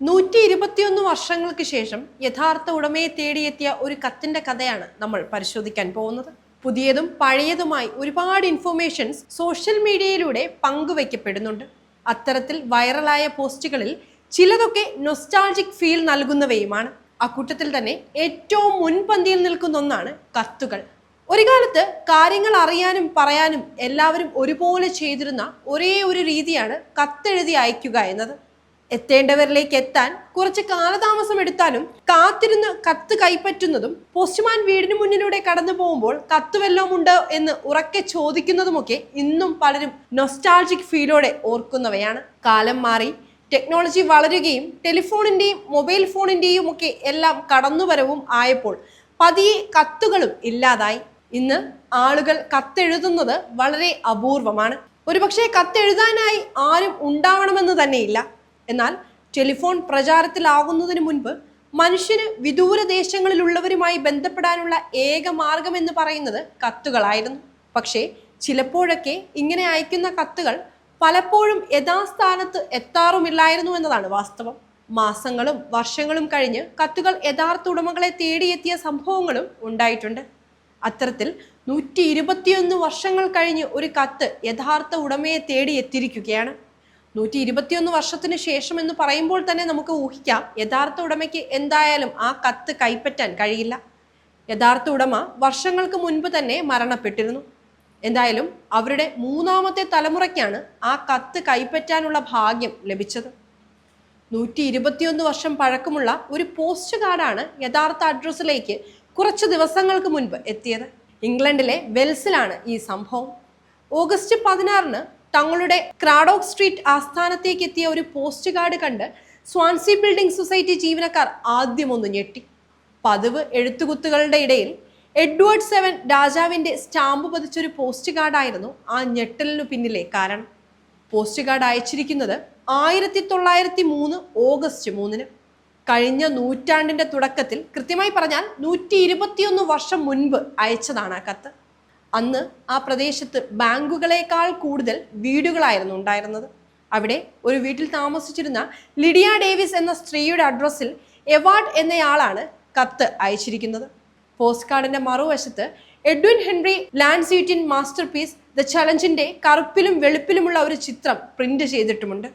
നൂറ്റി ഇരുപത്തിയൊന്ന് വർഷങ്ങൾക്ക് ശേഷം യഥാർത്ഥ ഉടമയെ തേടിയെത്തിയ ഒരു കത്തിന്റെ കഥയാണ് നമ്മൾ പരിശോധിക്കാൻ പോകുന്നത്. പുതിയതും പഴയതുമായി ഒരുപാട് ഇൻഫർമേഷൻസ് സോഷ്യൽ മീഡിയയിലൂടെ പങ്കുവയ്ക്കപ്പെടുന്നുണ്ട്. അത്തരത്തിൽ വൈറലായ പോസ്റ്റുകളിൽ ചിലതൊക്കെ നൊസ്റ്റാൾജിക് ഫീൽ നൽകുന്നവയുമാണ്. അക്കൂട്ടത്തിൽ തന്നെ ഏറ്റവും മുൻപന്തിയിൽ നിൽക്കുന്ന ഒന്നാണ് കത്തുകൾ. ഒരു കാലത്ത് കാര്യങ്ങൾ അറിയാനും പറയാനും എല്ലാവരും ഒരുപോലെ ചെയ്തിരുന്ന ഒരേ ഒരു രീതിയാണ് കത്തെഴുതി അയക്കുക എന്നത്. എത്തേണ്ടവരിലേക്ക് എത്താൻ കുറച്ച് കാലതാമസം എടുത്താലും കാത്തിരുന്ന് കത്ത് കൈപ്പറ്റുന്നതും പോസ്റ്റ്മാൻ വീടിന് മുന്നിലൂടെ കടന്നു പോകുമ്പോൾ കത്ത് വല്ലതും ഉണ്ടോ എന്ന് ഉറക്കെ ചോദിക്കുന്നതുമൊക്കെ ഇന്നും പലരും നൊസ്റ്റാൾജിക് ഫീലോടെ ഓർക്കുന്നവയാണ്. കാലം മാറി ടെക്നോളജി വളരുകയും ടെലിഫോണിന്റെയും മൊബൈൽ ഫോണിന്റെയും ഒക്കെ എല്ലാം കടന്നുവരവും ആയപ്പോൾ പതിയെ കത്തുകളും ഇല്ലാതായി. ഇന്ന് ആളുകൾ കത്തെഴുതുന്നത് വളരെ അപൂർവമാണ്. ഒരുപക്ഷെ കത്തെഴുതാനായി ആരും ഉണ്ടാവണമെന്ന് തന്നെയില്ല. എന്നാൽ ടെലിഫോൺ പ്രചാരത്തിലാകുന്നതിന് മുൻപ് മനുഷ്യന് വിദൂരദേശങ്ങളിലുള്ളവരുമായി ബന്ധപ്പെടാനുള്ള ഏക മാർഗം എന്ന് പറയുന്നത് കത്തുകളായിരുന്നു. പക്ഷേ ചിലപ്പോഴൊക്കെ ഇങ്ങനെ അയക്കുന്ന കത്തുകൾ പലപ്പോഴും യഥാസ്ഥാനത്ത് എത്താറുമില്ലായിരുന്നു എന്നതാണ് വാസ്തവം. മാസങ്ങളും വർഷങ്ങളും കഴിഞ്ഞ് കത്തുകൾ യഥാർത്ഥ ഉടമകളെ തേടിയെത്തിയ സംഭവങ്ങളും ഉണ്ടായിട്ടുണ്ട്. അത്തരത്തിൽ നൂറ്റി ഇരുപത്തിയൊന്ന് വർഷങ്ങൾ കഴിഞ്ഞ് ഒരു കത്ത് യഥാർത്ഥ ഉടമയെ തേടി എത്തിയിരിക്കുകയാണ് നൂറ്റി ഇരുപത്തിയൊന്ന് വർഷത്തിന് ശേഷം എന്ന് പറയുമ്പോൾ തന്നെ നമുക്ക് ഊഹിക്കാം. യഥാർത്ഥ ഉടമയ്ക്ക് എന്തായാലും ആ കത്ത് കൈപ്പറ്റാൻ കഴിയില്ല. യഥാർത്ഥ ഉടമ വർഷങ്ങൾക്ക് മുൻപ് തന്നെ മരണപ്പെട്ടിരുന്നു. എന്തായാലും അവരുടെ മൂന്നാമത്തെ തലമുറയ്ക്കാണ് ആ കത്ത് കൈപ്പറ്റാനുള്ള ഭാഗ്യം ലഭിച്ചത്. നൂറ്റി ഇരുപത്തിയൊന്ന് വർഷം പഴക്കമുള്ള ഒരു പോസ്റ്റ് കാർഡാണ് യഥാർത്ഥ അഡ്രസ്സിലേക്ക് കുറച്ച് ദിവസങ്ങൾക്ക് മുൻപ് എത്തിയത്. ഇംഗ്ലണ്ടിലെ വെൽസിലാണ് ഈ സംഭവം. ഓഗസ്റ്റ് പതിനാറിന് തങ്ങളുടെ ക്രാഡോക് സ്ട്രീറ്റ് ആസ്ഥാനത്തേക്ക് എത്തിയ ഒരു പോസ്റ്റ് കാർഡ് കണ്ട് സ്വാൻസി ബിൽഡിംഗ് സൊസൈറ്റി ജീവനക്കാർ ആദ്യം ഒന്ന് ഞെട്ടി. പതിവ് എഴുത്തുകുത്തുകളുടെ ഇടയിൽ എഡ്വേർഡ് സെവൻ രാജാവിന്റെ സ്റ്റാമ്പ് പതിച്ചൊരു പോസ്റ്റ് കാർഡായിരുന്നു ആ ഞെട്ടലിനു പിന്നിലെ കാരണം. പോസ്റ്റ് കാർഡ് അയച്ചിരിക്കുന്നത് ആയിരത്തി തൊള്ളായിരത്തി മൂന്ന് ഓഗസ്റ്റ് മൂന്നിന്. കഴിഞ്ഞ നൂറ്റാണ്ടിന്റെ തുടക്കത്തിൽ കൃത്യമായി പറഞ്ഞാൽ നൂറ്റി ഇരുപത്തിയൊന്ന് വർഷം മുൻപ് അയച്ചതാണ് ആ കത്ത്. അന്ന് ആ പ്രദേശത്ത് ബാങ്കുകളേക്കാൾ കൂടുതൽ വീടുകളായിരുന്നു ഉണ്ടായിരുന്നത്. അവിടെ ഒരു വീട്ടിൽ താമസിച്ചിരുന്ന ലിഡിയ ഡേവിസ് എന്ന സ്ത്രീയുടെ അഡ്രസ്സിൽ എവാർഡ് എന്നയാളാണ് കത്ത് അയച്ചിരിക്കുന്നത്. പോസ്റ്റ് കാർഡിന്റെ മറുവശത്ത് എഡ്വിൻ ഹെൻറി ലാൻഡ്സീറ്റിൻ മാസ്റ്റർ പീസ് ദ ചലഞ്ചിന്റെ കറുപ്പിലും വെളുപ്പിലുമുള്ള ഒരു ചിത്രം പ്രിന്റ് ചെയ്തിട്ടുമുണ്ട്.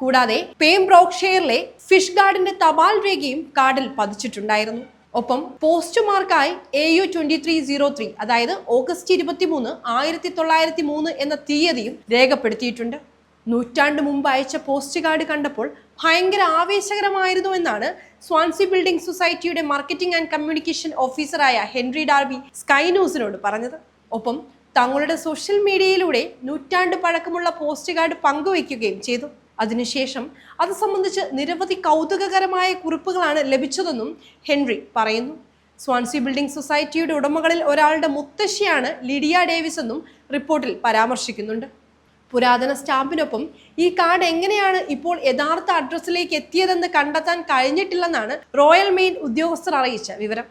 കൂടാതെ പേം ബ്രോക്ഷെയറിലെ ഫിഷ് ഗാർഡിന്റെ തപാൽ രേഖയും കാർഡിൽ പതിച്ചിട്ടുണ്ടായിരുന്നു. ഒപ്പം post മാർക്കായി A U twenty three zero three അതായത് ഓഗസ്റ്റ് ഇരുപത്തി മൂന്ന് ആയിരത്തി തൊള്ളായിരത്തി മൂന്ന് എന്ന തീയതിയും രേഖപ്പെടുത്തിയിട്ടുണ്ട്. നൂറ്റാണ്ട് മുമ്പ് അയച്ച പോസ്റ്റ് കാർഡ് കണ്ടപ്പോൾ ഭയങ്കര ആവേശകരമായിരുന്നു എന്നാണ് സ്വാൻസി ബിൽഡിംഗ് സൊസൈറ്റിയുടെ മാർക്കറ്റിംഗ് ആൻഡ് കമ്മ്യൂണിക്കേഷൻ ഓഫീസറായ ഹെൻറി ഡാർബി സ്കൈ ന്യൂസിനോട് പറഞ്ഞത്. ഒപ്പം തങ്ങളുടെ സോഷ്യൽ മീഡിയയിലൂടെ നൂറ്റാണ്ട് പഴക്കമുള്ള പോസ്റ്റ് കാർഡ് പങ്കുവയ്ക്കുകയും ചെയ്തു. അതിനുശേഷം അത് സംബന്ധിച്ച് നിരവധി കൗതുകകരമായ കുറിപ്പുകളാണ് ലഭിച്ചതെന്നും ഹെൻറി പറയുന്നു. സ്വാൻസി ബിൽഡിംഗ് സൊസൈറ്റിയുടെ ഉടമകളിൽ ഒരാളുടെ മുത്തശ്ശിയാണ് ലിഡിയ ഡേവിസ് എന്നും റിപ്പോർട്ടിൽ പരാമർശിക്കുന്നുണ്ട്. പുരാതന സ്റ്റാമ്പിനൊപ്പം ഈ കാർഡ് എങ്ങനെയാണ് ഇപ്പോൾ യഥാർത്ഥ അഡ്രസ്സിലേക്ക് എത്തിയതെന്ന് കണ്ടെത്താൻ കഴിഞ്ഞിട്ടില്ലെന്നാണ് റോയൽ മെയിൻ ഉദ്യോഗസ്ഥർ അറിയിച്ച വിവരം.